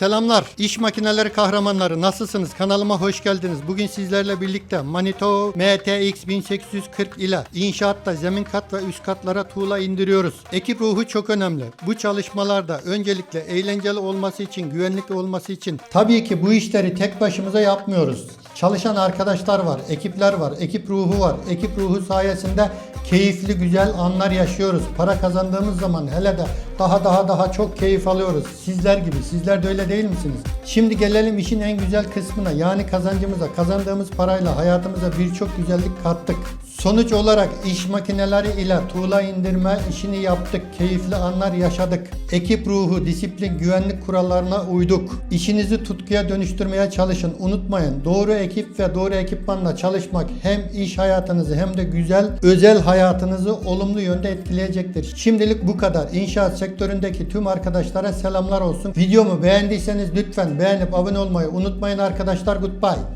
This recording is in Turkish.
Selamlar. İş makineleri kahramanları nasılsınız? Kanalıma hoş geldiniz. Bugün sizlerle birlikte Manito MTX 1840 ile inşaatta zemin kat ve üst katlara tuğla indiriyoruz. Ekip ruhu çok önemli. Bu çalışmalarda öncelikle eğlenceli olması için, güvenlikli olması için tabii ki bu işleri tek başımıza yapmıyoruz. Çalışan arkadaşlar var, ekipler var, ekip ruhu var. Ekip ruhu sayesinde keyifli güzel anlar yaşıyoruz. Para kazandığımız zaman hele de daha daha daha çok keyif alıyoruz. Sizler gibi. Sizler de öyle değil misiniz? Şimdi gelelim işin en güzel kısmına. Yani kazancımıza, kazandığımız parayla hayatımıza birçok güzellik kattık. Sonuç olarak iş makineleri ile tuğla indirme işini yaptık. Keyifli anlar yaşadık. Ekip ruhu, disiplin, güvenlik kurallarına uyduk. İşinizi tutkuya dönüştürmeye çalışın. Unutmayın doğru ekip ve doğru ekipmanla çalışmak hem iş hayatınızı hem de güzel özel hayatınızı olumlu yönde etkileyecektir. Şimdilik bu kadar. İnşaat sektöründeki tüm arkadaşlara selamlar olsun. Videomu beğendiyseniz lütfen beğenip abone olmayı unutmayın arkadaşlar. Goodbye.